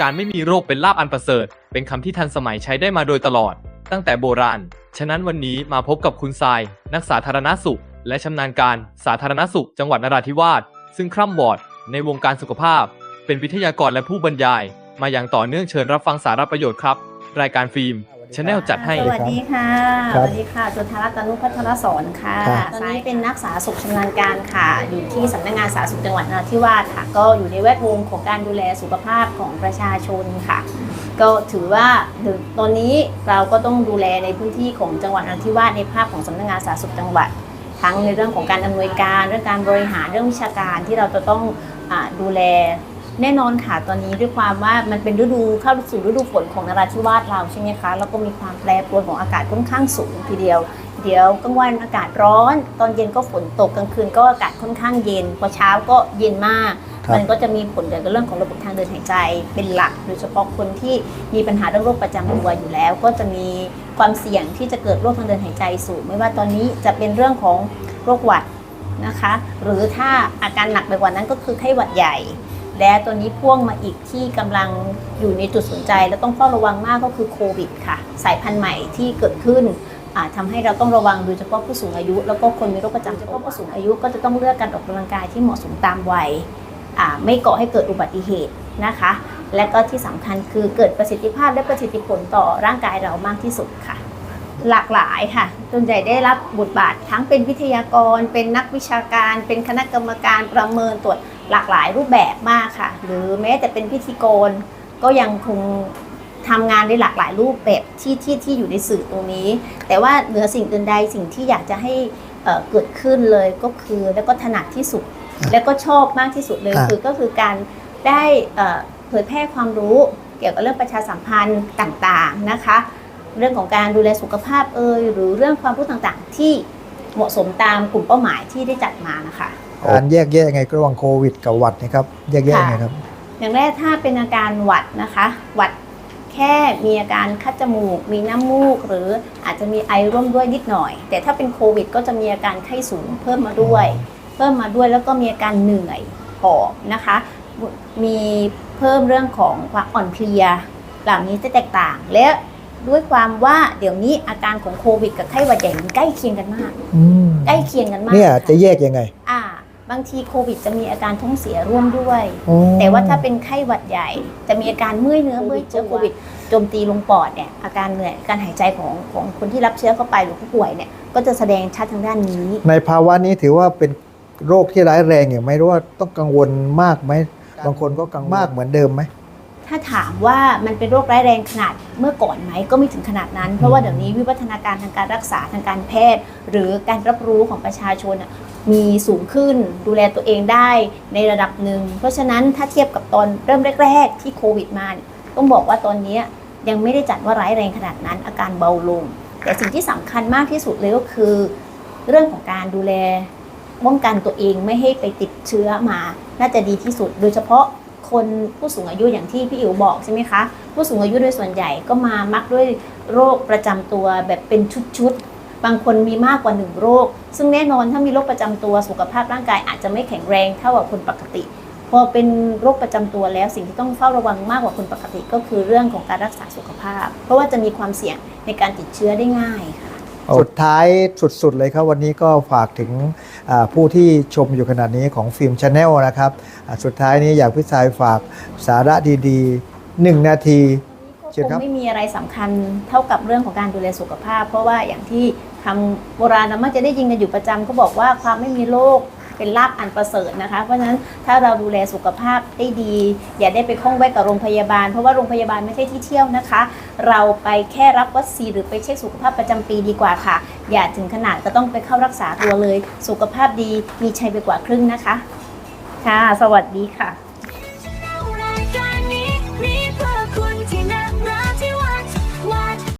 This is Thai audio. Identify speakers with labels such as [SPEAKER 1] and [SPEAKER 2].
[SPEAKER 1] การไม่มีโรคเป็นลาบอันประเสริฐ เป็นคำที่ทันสมัยใช้ได้มาโดยตลอด ตั้งแต่โบราณ ฉะนั้นวันนี้มาพบกับคุณทราย นักสาธารณสุข และชำนาญการสาธารณสุข จังหวัดนราธิวาส ซึ่งคร่ำวอดในวงการสุขภาพ เป็นวิทยากรและผู้บรรยาย มาอย่างต่อเนื่องเชิญรับฟังสาระประโยชน์ครับ รายการฟิล์ม ชาแนลจัดให้
[SPEAKER 2] สวัสดีค่ะ
[SPEAKER 3] ครั
[SPEAKER 2] ส
[SPEAKER 3] บ
[SPEAKER 2] วัสดีค่ะจุธารัตนุพัฒนสอนค่ะ
[SPEAKER 3] ครับ
[SPEAKER 2] ตอนนี้เป็นนักสาธารณสุขชำนาญการค่ะ อยู่ที่สำนักงานสาธารณสุขจังหวัดนราธิวาสค่ะ ก็อยู่ในแวดวงของการดูแลสุขภาพของประชาชนค่ะ ก็ถือว่าตอนนี้เราก็ต้องดูแลในพื้นที่ของจังหวัดนราธิวาสในภาพของสำนักงานสาธารณสุขจังหวัด ทั้งในเรื่องของการอำนวยการเรื่องการบริหารเรื่องวิชาการที่เราจะต้องอาดูแล แน่นอนค่ะตอนนี้ด้วยความว่ามันเป็นฤดูเข้าสู่ฤดูฝนของนราธิวาสเราใช่ไหมคะแล้วก็มีความแปรปรวนของอากาศค่อนข้างสูงทีเดียว เดี๋ยวกลางวันอากาศร้อน ตอนเย็นก็ฝนตกกลางคืนก็อากาศค่อนข้างเย็น พอเช้าก็เย็นมาก
[SPEAKER 3] ครับ
[SPEAKER 2] มันก็จะมีผลเกี่ยวกับเรื่องของระบบทางเดินหายใจเป็นหลัก โดยเฉพาะคนที่มีปัญหาเรื่องโรคประจำตัวอยู่แล้ว ก็จะมีความเสี่ยงที่จะเกิดโรคทางเดินหายใจสูง ไม่ว่าตอนนี้จะเป็นเรื่องของโรคหวัดนะคะ หรือถ้าอาการหนักไปกว่านั้นก็คือไข้หวัดใหญ่ และตัวนี้พ่วงมาอีกที่กำลังอยู่ในจุดสนใจ และต้องเฝ้าระวังมากก็คือโควิดค่ะ สายพันธุ์ใหม่ที่เกิดขึ้นอ่าทำให้เราต้องระวังโดยเฉพาะผู้สูงอายุ แล้วก็คนมีโรคประจำตัวผู้สูงอายุก็จะต้องเลือกการออกกำลังกายที่เหมาะสมตามวัยไม่ก่อให้เกิดอุบัติเหตุนะคะ และก็ที่สำคัญคือเกิดประสิทธิภาพและประสิทธิผลต่อร่างกายเรามากที่สุดค่ะ หลากหลายค่ะส่วนใหญ่ได้รับบทบาททั้งเป็นวิทยากร เป็นนักวิชาการ เป็นคณะกรรมการประเมินตรวจ หลากหลายรูปแบบมากค่ะ หรือแม้แต่เป็นพิธีกรก็ยังคงทำงานได้หลากหลายรูปแบบที่ที่ที่อยู่ในสื่อตรงนี้ แต่ว่าเหนือสิ่งอื่นใดสิ่งที่อยากจะให้เอ่อเกิดขึ้นเลยก็คือแล้วก็ถนัดที่สุด แล้วก็ชอบมากที่สุดเลย
[SPEAKER 3] อ่า
[SPEAKER 2] คือก็คือการได้เอ่อเผยแพร่ความรู้เกี่ยวกับเรื่องประชาสัมพันธ์ต่างๆนะคะ เรื่องของการดูแลสุขภาพเอ่ยหรือเรื่องความรู้ต่างๆ ที่เหมาะสมตามกลุ่มเป้าหมายที่ได้จัดมานะคะ
[SPEAKER 3] การแยกแยะยังไงระหว่างโควิดกับหวัดนะครับแยกแยะยังไงครับ
[SPEAKER 2] อย่างแรกถ้าเป็นอาการหวัดนะคะ หวัดแค่มีอาการคัดจมูก มีน้ำมูก หรืออาจจะมีไอร่วมด้วยนิดหน่อย แต่ถ้าเป็นโควิด ก็จะมีอาการไข้สูงเพิ่มมาด้วย เพิ่มมาด้วยแล้วก็มีอาการเหนื่อยหอบนะคะ มีเพิ่มเรื่องของความอ่อนเพลียเหล่านี้จะแตกต่าง และด้วยความว่าเดี๋ยวนี้อาการของโควิด กับไข้หวัดใหญ่มันใกล้เคียงกันมาก
[SPEAKER 3] อืม
[SPEAKER 2] ใกล้เคียงกันมาก
[SPEAKER 3] เนี่ย
[SPEAKER 2] ค่
[SPEAKER 3] จะแยกยังไง
[SPEAKER 2] อ่า บางทีโควิดจะมีอาการท้องเสียร่วมด้วย
[SPEAKER 3] อ๋อ
[SPEAKER 2] แต่ว่าถ้าเป็นไข้หวัดใหญ่ จะมีอาการเมื่อยเนื้อเมื่อยเชื้อโควิดโจมตีลงปอดเนี่ยอาการเหนื่อยการหายใจของของคนที่รับเชื้อเข้าไปหรือผู้ป่วยเนี่ยก็จะแสดงชัดทางด้านนี้
[SPEAKER 3] ในภาวะนี้ถือว่าเป็นโรคที่ร้ายแรงอย่างไม่รู้ว่าต้องกังวลมากไหมบางคนก็กังวลมากเหมือนเดิมไหม
[SPEAKER 2] ถ้าถามว่ามันเป็นโรคร้ายแรงขนาดเมื่อก่อนไหมก็ไม่ถึงขนาดนั้น เพราะว่าเดี๋ยวนี้วิวัฒนาการทางการรักษาทางการแพทย์ หรือการรับรู้ของประชาชนน่ะ มีสูงขึ้นดูแลตัวเองได้ในระดับหนึ่ง เพราะฉะนั้นถ้าเทียบกับตอนเริ่มแรก ๆ ที่โควิดมาเนี่ยต้องบอกว่าตอนนี้ยังไม่ได้จัดว่าร้ายแรงขนาดนั้นอาการเบาลง แต่สิ่งที่สำคัญมากที่สุดเลยก็คือ เรื่องของการดูแลป้องกันตัวเองไม่ให้ไปติดเชื้อมาน่าจะดีที่สุด โดยเฉพาะคนผู้สูงอายุอย่างที่พี่อิ๋วบอกใช่ไหมคะ ผู้สูงอายุโดยส่วนใหญ่ก็มามักด้วยโรคประจำตัวแบบเป็นชุดๆ บางคนมีมากกว่าหนึ่งโรค ซึ่งแน่นอนถ้ามีโรคประจำตัวสุขภาพร่างกายอาจจะไม่แข็งแรงเท่ากับคนปกติ พอเป็นโรคประจำตัวแล้วสิ่งที่ต้องเฝ้าระวังมากกว่าคนปกติก็คือเรื่องของการรักษาสุขภาพ เพราะว่าจะมีความเสี่ยงในการติดเชื้อได้ง่ายค่ะ
[SPEAKER 3] สุดท้ายสุดๆเลยครับ วันนี้ก็ฝากถึงอ่าผู้ที่ชมอยู่ขนาดนี้ของฟิล์มชาแนลนะครับอ่าสุดท้ายนี้อยากพี่ชายฝากสาระดีๆหนึ่งนาทีเชิญ
[SPEAKER 2] ค
[SPEAKER 3] ครับ
[SPEAKER 2] งไม่มีอะไรสำคัญเท่ากับเรื่องของการดูแลสุขภาพ เพราะว่าอย่างที่ คำโบราณเรามักจะได้ยินกันอยู่ประจำก็บอกว่าความไม่มีโรคเป็นลาภอันประเสริฐนะคะ เพราะฉะนั้นถ้าเราดูแลสุขภาพได้ดี อย่าได้ไปคล้องแวะกับโรงพยาบาล เพราะว่าโรงพยาบาลไม่ใช่ที่เที่ยวนะคะ เราไปแค่รับวัคซีนหรือไปเช็คสุขภาพประจำปีดีกว่าค่ะ อย่าถึงขนาดก็ต้องไปเข้ารักษาตัวเลย สุขภาพดีมีชัยไปกว่าครึ่งนะคะ ค่ะ สวัสดีค่ะ